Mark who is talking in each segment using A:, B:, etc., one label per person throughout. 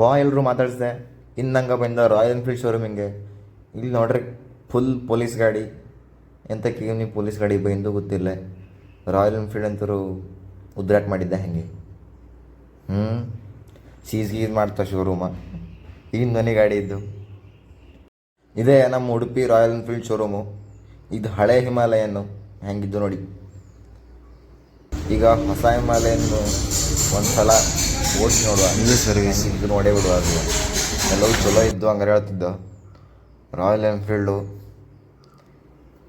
A: ವಾ ಎಲ್ಲರೂ ಮಾತಾಡಿಸ್ದೆ. ಇನ್ನು ನಂಗೆ ಬಂದ ರಾಯಲ್ ಎನ್ಫೀಲ್ಡ್ ಶೋರೂಮಿಂಗೆ. ಇಲ್ಲಿ ನೋಡ್ರಿ ಫುಲ್ ಪೊಲೀಸ್ ಗಾಡಿ. ಎಂತ ನೀವು ಪೊಲೀಸ್ ಗಾಡಿ ಬೈಂದು ಗೊತ್ತಿಲ್ಲ. ರಾಯಲ್ ಎನ್ಫೀಲ್ಡ್ ಅಂತರು ಉದ್ರಾಟ್ ಮಾಡಿದ್ದೆ ಹಾಗೆ. ಹ್ಞೂ ಸೀಸ್ ಗೀಸ್ ಮಾಡ್ತಾ ಶೋರೂಮ. ಈಗ ನನಿ ಗಾಡಿ ಇದ್ದು ಇದೇ ನಮ್ಮ ಉಡುಪಿ ರಾಯಲ್ ಎನ್ಫೀಲ್ಡ್ ಶೋರೂಮು. ಇದು ಹಳೆ ಹಿಮಾಲಯನ್ನು ಹೆಂಗಿದ್ದು ನೋಡಿ. ಈಗ ಹೊಸ ಹಿಮಾಲಯನ್ನು ಒಂದು ಸಲ ಓಡಿಸಿ ನೋಡುವ ನೀವು ಸರ್ವಿಸ್ ಇದು ನೋಡೇ ಬಿಡುವ ಅದು ಎಲ್ಲವೂ ಚಲೋ ಇದ್ದು ಹಂಗಾರೆ ಹೇಳ್ತಿದ್ದು. ರಾಯಲ್ ಎನ್ಫೀಲ್ಡು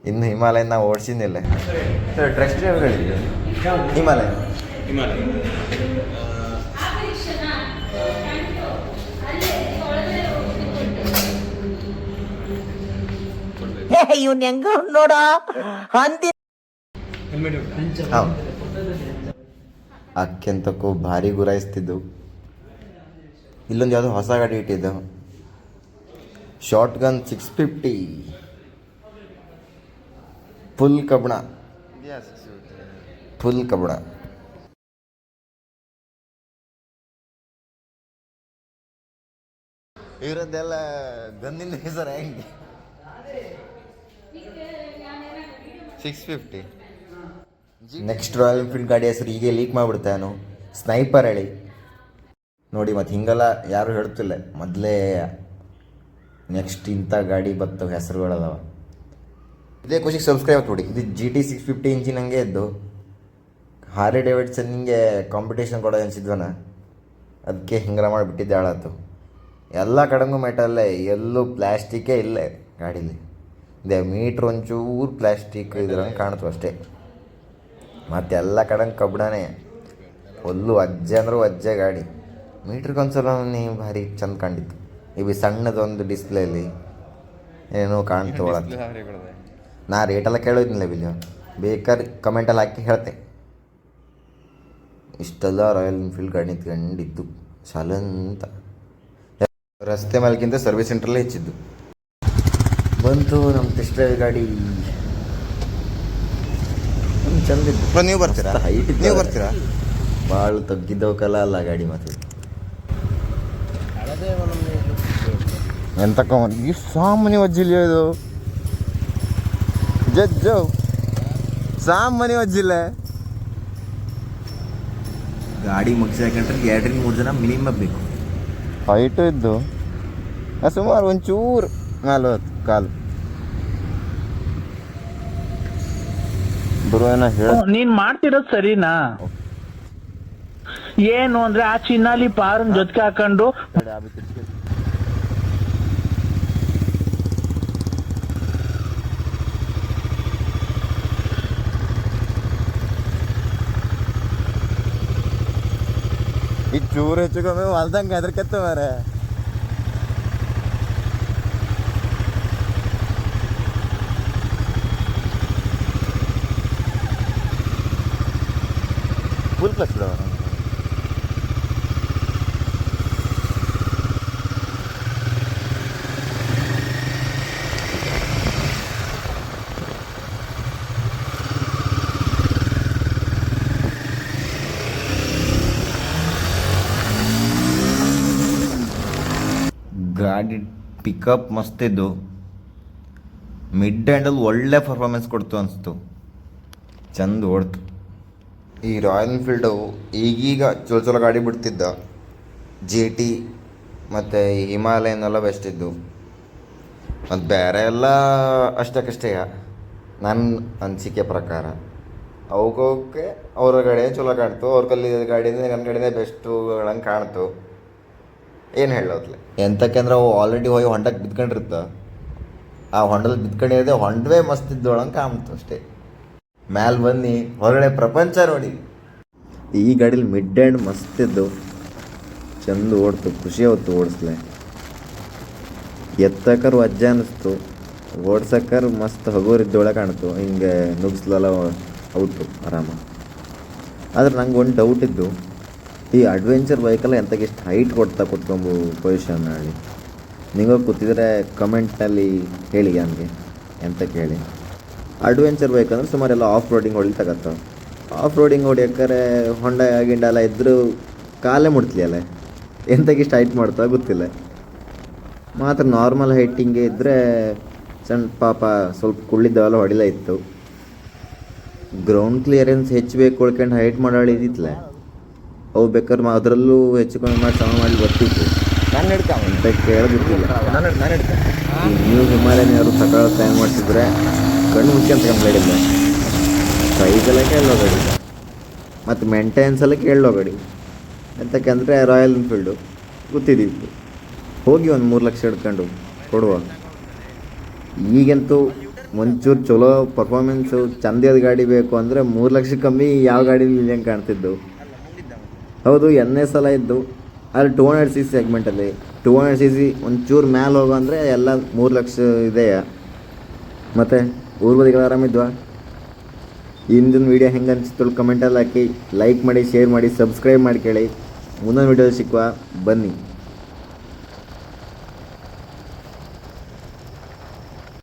A: ಇನ್ನು ಹಿಮಾಲಯನ ನಾವು ಟ್ರಕ್ ಟ್ರಸ್ಟ್ ಡ್ರೈವರ್ಗಳಿದೆ ಹಿಮಾಲಯ.
B: ಇವನ್ ಹೆಂಗ ನೋಡ? ಹಂದಿ.
A: ಹಾಂ ಅಕ್ಕೆಂತಕ್ಕೂ ಭಾರಿ ಗುರಾಯಿಸ್ತಿದ್ದು ಇಲ್ಲೊಂದು ಯಾವುದೋ ಹೊಸ ಗಾಡಿ ಇಟ್ಟಿದ್ದು. Short gun six fifty full ಕಬ್ಬಣ. ಫುಲ್ ಕಬ್ಬಣ. ಇವರದ್ದೆಲ್ಲ ಗಂದಿನ ಹೆಸರು ಹೆಂಗೆ? Six fifty next Royal Enfield ಗಾಡಿ ಹೆಸರು ಹೀಗೆ ಲೀಕ್ ಮಾಡಿಬಿಡ್ತೆ ನಾನು ಸ್ನೈಪರ್ ಹೇಳಿ. ನೋಡಿ, ಮತ್ತು ಹಿಂಗೆಲ್ಲ ಯಾರು ಹೇಳ್ತಿಲ್ಲ. ಮೊದಲೇ ನೆಕ್ಸ್ಟ್ ಇಂಥ ಗಾಡಿ ಬರ್ತವೆ ಹೆಸರುಗಳದಾವ. ಇದೇ ಖುಷಿಗೆ ಸಬ್ಸ್ಕ್ರೈಬ್ ನೋಡಿ ಇದು ಜಿ ಟಿ ಸಿಕ್ಸ್ ಫಿಫ್ಟಿ ಇಂಚಿನ ಹಂಗೆ ಇದ್ದು. ಹಾರಿ ಡೇವಿಡ್ಸನ್ ಹಿಂಗೆ ಕಾಂಪಿಟೇಷನ್ ಕೊಡೋ ಅನಿಸಿದ್ವನ? ಅದಕ್ಕೆ ಹಿಂಗ್ರ ಮಾಡಿಬಿಟ್ಟಿದ್ದೆ ಹಾಳಾತು ಎಲ್ಲ ಕಡೆಗೂ ಮೆಟಲ್ಲೇ ಎಲ್ಲೂ ಪ್ಲ್ಯಾಸ್ಟಿಕ್ಕೇ ಇಲ್ಲೇ ಗಾಡೀಲಿ. ಇದೆ ಮೀಟ್ರ್ ಒಂಚೂರು ಪ್ಲ್ಯಾಸ್ಟಿಕ್ ಇದ್ರಂಗೆ ಕಾಣ್ತು ಅಷ್ಟೇ. ಮತ್ತೆಲ್ಲ ಕಡೆ ಕಬ್ಬಿಣನೇ. ಫುಲ್ಲು ಅಜ್ಜೆ ಅಂದ್ರೆ ಅಜ್ಜೆ ಗಾಡಿ. ಮೀಟ್ರಿಗೆ ಒಂದ್ಸಲ ನೀವು ಭಾರಿ ಚಂದ ಕಂಡಿತ್ತು. ಇವು ಸಣ್ಣದೊಂದು ಡಿಸ್ಪ್ಲೇಲಿ ಏನೋ ಕಾಣ್ತು ಒಳಗೆ. ನಾ ರೇಟೆಲ್ಲ ಕೇಳೋದಿಲ್ಲ ಬಿಜ ಬೇಕಾದ್ರೆ ಕಮೆಂಟಲ್ಲಿ ಹಾಕಿ ಹೇಳ್ತೆ. ಇಷ್ಟೆಲ್ಲ ರಾಯಲ್ ಎನ್ಫೀಲ್ಡ್ ಗಾಡಿ ನಿಂತ್ಕೊಂಡಿದ್ದು. ಸಲಂತ ರಸ್ತೆ ಮೇಲ್ಕಿಂತ ಸರ್ವಿಸ್ ಸೆಂಟ್ರಲ್ಲೇ ಹೆಚ್ಚಿದ್ದು. ಬಂತು ನಮ್ಮ ಟೆಸ್ಟ್ ಡ್ರೈವ್ ಗಾಡಿ ಚಂದ
C: ನೀವು ಬರ್ತೀರಾ?
A: ಹೈಟ್
C: ನೀವು ಬರ್ತೀರಾ?
A: ಭಾಳ ತಗ್ಗಿದ್ದವಕ್ಕಲ್ಲ ಅಲ್ಲ ಗಾಡಿ ಮತ್ತೆ
C: ಎಂತ ಕಮನ್ ಈ ಸಾಮಾನ್ಯ ವಜ್ಜಿಲ್ಲ ಇದು? ಜಜ್ಜು. ಸಾಮಾನ್ಯ ವಜ್ಜಿಲ್ಲ.
A: ಗಾಡಿ ಮುಗಿಸಾಕಂಡ್ರೆ ಎರಡರಿಂದ ಮೂರು ಜನ ಮಿನಿಮಮ್ ಬೇಕು.
C: ಹೈಟು ಇದ್ದು. ಸುಮಾರು ಒಂಚೂರು ನಲ್ವತ್ತು ಕಾಲು. ಬರೋ ಏನೋ ಹೇಳ
D: ನೀನ್ ಮಾಡ್ತಿರೋದ್ ಸರಿನಾ? ಏನು ಅಂದ್ರೆ ಆ ಚಿನ್ನಾಲಿ ಪಾರನ್ ಜೊತೆಗೆ ಹಾಕೊಂಡು
C: ಈ ಚೂರು ಹೆಚ್ಚು ಕಮ್ಮಿ ಹೊಲ್ದಂಗೆ ಕೆತ್ತ ಮಾರೆ ಫುಲ್ ಪ್ಲಸ್ ಬಿಡವ
A: ಗಾಡಿ ಪಿಕಪ್ ಮಸ್ತಿದ್ದು ಮಿಡ್ ಹ್ಯಾಂಡಲ್ ಒಳ್ಳೆ ಪರ್ಫಾರ್ಮೆನ್ಸ್ ಕೊಡ್ತು ಅನಿಸ್ತು ಚಂದ ಓಡ್ತು ಈ ರಾಯಲ್ ಎನ್ಫೀಲ್ಡು ಈಗೀಗ ಚಲೋ ಚಲೋ ಗಾಡಿ ಬಿಡ್ತಿದ್ದ. ಜಿ ಟಿ ಮತ್ತು ಹಿಮಾಲಯನ್ ಎಲ್ಲ ಬೆಸ್ಟ್ ಇದ್ದು. ಮತ್ತು ಬೇರೆ ಎಲ್ಲ ಅಷ್ಟಕ್ಕಷ್ಟೇ ನನ್ನ ಅನಿಸಿಕೆ ಪ್ರಕಾರ. ಅವಕ್ಕೆ ಅವ್ರ ಗಾಡಿ ಚಲೋ ಕಾಣ್ತು. ಅವ್ರ ಕಲ್ಲಿ ಗಾಡಿನೇ ನನ್ನ ಗಾಡಿನೇ ಬೆಸ್ಟು ಹಂಗೆ ಕಾಣ್ತು. ಏನು ಹೇಳೋದ್ಲೆ? ಎಂತಕ್ಕೆ ಅಂದ್ರೆ ಅವು ಆಲ್ರೆಡಿ ಹೋಗಿ ಹೊಂಡಕ್ಕೆ ಬಿದ್ಕೊಂಡಿರ್ತ ಆ ಹೊಂಡದಲ್ಲಿ ಬಿದ್ಕೊಂಡಿರೋದೆ ಹೊಂಡವೇ ಮಸ್ತ್ ಇದ್ದೊಳಂಗೆ ಕಾಣ್ತು ಅಷ್ಟೇ. ಮ್ಯಾಲೆ ಬನ್ನಿ, ಹೊರಗಡೆ ಪ್ರಪಂಚ ನೋಡಿ. ಈ ಗಾಡೀಲಿ ಮಿಡ್ ಹ್ಯಾಂಡ್ ಮಸ್ತ್ ಇದ್ದು, ಚಂದ ಓಡ್ತು, ಖುಷಿ ಆವತ್ತು ಓಡಿಸ್ಲೆ. ಎತ್ತಕರು ಅಜ್ಜ ಅನ್ನಿಸ್ತು ಓಡ್ಸಕ್ಕರ್ ಮಸ್ತ್ ಹಗೋರಿದ್ದೊಳೆ ಕಾಣ್ತು, ಹಿಂಗೆ ನುಗ್ಸ್ಲೆಲ್ಲ ಔಟು, ಆರಾಮ. ಆದ್ರೆ ನಂಗೆ ಒಂದು ಡೌಟ್ ಇದ್ದು, ಈ ಅಡ್ವೆಂಚರ್ ಬೈಕಲ್ಲ ಎಂತಕ್ಕೆ ಎಷ್ಟು ಹೈಟ್ ಕೊಡ್ತಾ ಕುತ್ಕೊಂಬು ಪೊಸಿಷನ್ ಹೇಳಿ ನೀವು ಕೂತಿದ್ರೆ ಕಮೆಂಟ್ನಲ್ಲಿ ಹೇಳಿ ನನಗೆ ಎಂತ ಹೇಳಿ ಅಡ್ವೆಂಚರ್ ಬೈಕ್ ಅಂದ್ರೆ ಸುಮಾರು ಎಲ್ಲ ಆಫ್ ರೋಡಿಂಗ್ ಹೊಡಿ ಆಫ್ ರೋಡಿಂಗ್ ಹೊಡಿಯಕ್ಕಾರೆ ಹೊಂಡ ಗಿಂಡ ಎಲ್ಲ ಇದ್ದರೂ ಕಾಲೇ ಮುಟ್ಲಿ ಅಲ್ಲ ಎಂತಕ್ಕಿಷ್ಟು ಹೈಟ್ ಮಾಡ್ತಾ ಗೊತ್ತಿಲ್ಲ. ಮಾತ್ರ ನಾರ್ಮಲ್ ಹೈಟಿಂಗೆ ಇದ್ದರೆ ಸಣ್ಣ ಪಾಪ ಸ್ವಲ್ಪ ಕುಳ್ಳಿದ್ದವೆಲ್ಲ ಹೊಡಿಲ ಇತ್ತು. ಗ್ರೌಂಡ್ ಕ್ಲಿಯರೆನ್ಸ್ ಹೆಚ್ಚು ಬೇಕು ಉಳ್ಕೊಂಡು ಹೈಟ್ ಮಾಡಾಳಿದಿತ್ತಲ್ಲ ಅವು ಬೇಕಾದ್ರೆ ಮಾ- ಅದರಲ್ಲೂ ಹೆಚ್ಚು ಕಮ್ಮಿ ಮಾಡಿ ಸಮ ಮಾಡಿ ಬರ್ತಿತ್ತು. ಅಂತ ಈ ನೀವು ಹಿಮಾಲಯನ್ ಯಾರು ಸಕಾಲ ಟೈಮ್ ಮಾಡ್ತಿದ್ರೆ ಕಣ್ಣು ಮುಚ್ಕೊಂತ ಕಂಪ್ಲೇಂಟ್ ಇಲ್ಲ ಪ್ರೈಸೆಲ್ಲ ಕೇಳೋಗಡಿ ಮತ್ತು ಮೇಂಟೆನೆನ್ಸ್ ಎಲ್ಲ ಕೇಳೋಗಡಿ ಎಂತಕ್ಕಂದರೆ ರಾಯಲ್ ಎನ್ಫೀಲ್ಡು ಗೊತ್ತಿದ್ದೀವಿ ಹೋಗಿ ಒಂದು ಮೂರು ಲಕ್ಷ ಹಿಡ್ಕೊಂಡು ಕೊಡುವ. ಈಗಂತೂ ಒಂಚೂರು ಚಲೋ ಪರ್ಫಾರ್ಮೆನ್ಸು ಚಂದದ ಗಾಡಿ ಬೇಕು ಅಂದರೆ ಮೂರು ಲಕ್ಷ ಕಮ್ಮಿ ಯಾವ ಗಾಡಿ ಇಲ್ಲಂಗೆ ಕಾಣ್ತಿದ್ದು. ಹೌದು, ಎಣ್ಣೆ ಸಲ ಇದ್ದು. ಅಲ್ಲಿ ಟೂ ಹಂಡ್ರೆಡ್ ಸಿ ಸಿ ಸೆಗ್ಮೆಂಟಲ್ಲಿ ಟೂ ಹಂಡ್ರೆಡ್ ಸಿ ಸಿ ಒಂಚೂರು ಮ್ಯಾಲೆ ಹೋಗೋ ಅಂದರೆ ಎಲ್ಲ ಮೂರು ಲಕ್ಷ ಇದೆಯಾ? ಮತ್ತು? ಊರ್ ಬದಿಗಳು ಆರಾಮಿದ್ವಾ ಇಂದಿನ ವೀಡಿಯೋ ಹೆಂಗೆ ಅನಿಸ್ತು ಕಮೆಂಟಲ್ಲಿ ಹಾಕಿ. ಲೈಕ್ ಮಾಡಿ ಶೇರ್ ಮಾಡಿ ಸಬ್ಸ್ಕ್ರೈಬ್ ಮಾಡಿ ಕೇಳಿ. ಮುಂದೊಂದು ವೀಡಿಯೋ ಸಿಕ್ಕುವ. ಬನ್ನಿ.